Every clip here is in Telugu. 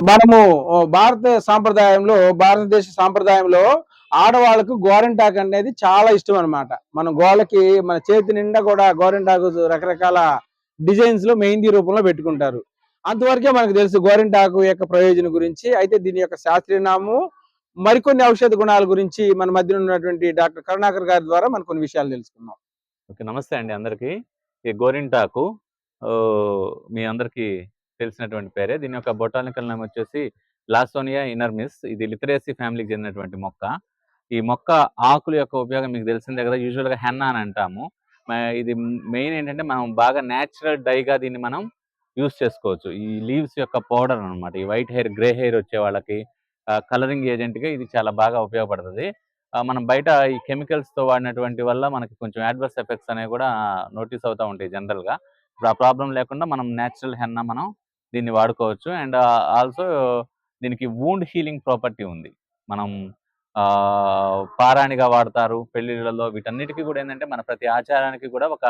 మనము భారత సాంప్రదాయంలో భారతదేశ సాంప్రదాయంలో ఆడవాళ్ళకు గోరింటాకు అనేది చాలా ఇష్టం అన్నమాట. మన గోళ్ళకి మన చేతి నిండా కూడా గోరింటాకు రకరకాల డిజైన్స్లో మెహందీ రూపంలో పెట్టుకుంటారు. అంతవరకే మనకు తెలుసు గోరింటాకు యొక్క ప్రయోజనం గురించి అయితే దీని యొక్క శాస్త్రీయ నామము మరికొన్ని ఔషధ గుణాల గురించి మన మధ్య ఉన్నటువంటి డాక్టర్ కరుణాకర్ గారి ద్వారా మనం కొన్ని విషయాలు తెలుసుకున్నాం ఓకే నమస్తే అండి అందరికీ. ఈ గోరింటాకు మీ అందరికీ తెలిసినటువంటి పేరే. దీని యొక్క బొటానికల్ నేమ్ వచ్చేసి లాసోనియా ఇనర్మిస్ ఇది లిథరేసీ ఫ్యామిలీకి చెందినటువంటి మొక్క. ఈ మొక్క ఆకుల యొక్క ఉపయోగం మీకు తెలిసిందే కదా యూజువల్గా హెన్నా అని అంటాము. ఇది మెయిన్ ఏంటంటే మనం బాగా న్యాచురల్ డైగా దీన్ని మనం యూస్ చేసుకోవచ్చు. ఈ లీవ్స్ యొక్క పౌడర్ అన్నమాట. ఈ వైట్ హెయిర్ గ్రే హెయిర్ వచ్చే వాళ్ళకి కలరింగ్ ఏజెంట్గా ఇది చాలా బాగా ఉపయోగపడుతుంది. మనం బయట ఈ కెమికల్స్తో తో వాడినటువంటి వల్ల మనకి కొంచెం అడ్వర్స్ ఎఫెక్ట్స్ అనేవి కూడా నోటీస్ అవుతూ ఉంటాయి జనరల్గా. గా ఇప్పుడు ఆ ప్రాబ్లం లేకుండా మనం న్యాచురల్ హెన్నా మనం దీన్ని వాడుకోవచ్చు. అండ్ ఆల్సో దీనికి వూండ్ హీలింగ్ ప్రాపర్టీ ఉంది. మనం పారాణిగా వాడతారు పెళ్ళిళ్ళలో వీటన్నిటికీ కూడా ఏంటంటే మన ప్రతి ఆచారానికి కూడా ఒక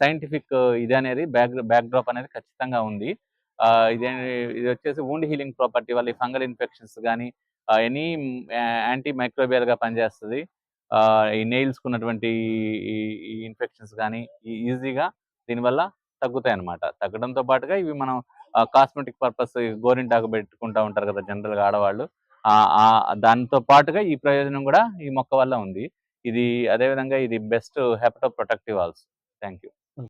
సైంటిఫిక్ ఇది అనేది బ్యాక్ బ్యాక్ డ్రాప్ అనేది ఖచ్చితంగా ఉంది. ఆ, ఇదే ఇది వచ్చేసి వూండ్ హీలింగ్ ప్రాపర్టీ వల్ల ఈ ఫంగల్ ఇన్ఫెక్షన్స్ కానీ ఎనీ యాంటీ మైక్రోబియల్గా పనిచేస్తుంది ఈ నెయిల్స్ ఉన్నటువంటి ఈ ఇన్ఫెక్షన్స్ కానీ ఈజీగా దీనివల్ల తగ్గుతాయి అన్నమాట తగ్గడంతో పాటుగా ఇవి మనం కాస్మెటిక్ పర్పస్ గోరింటాకు పెట్టుకుంటా ఉంటారు కదా జనరల్గా ఆడవాళ్ళు. ఆ దాంతో పాటుగా ఈ ప్రయోజనం కూడా ఈ మొక్క వల్ల ఉంది. ఇది అదేవిధంగా ఇది best hepatoprotective also thank you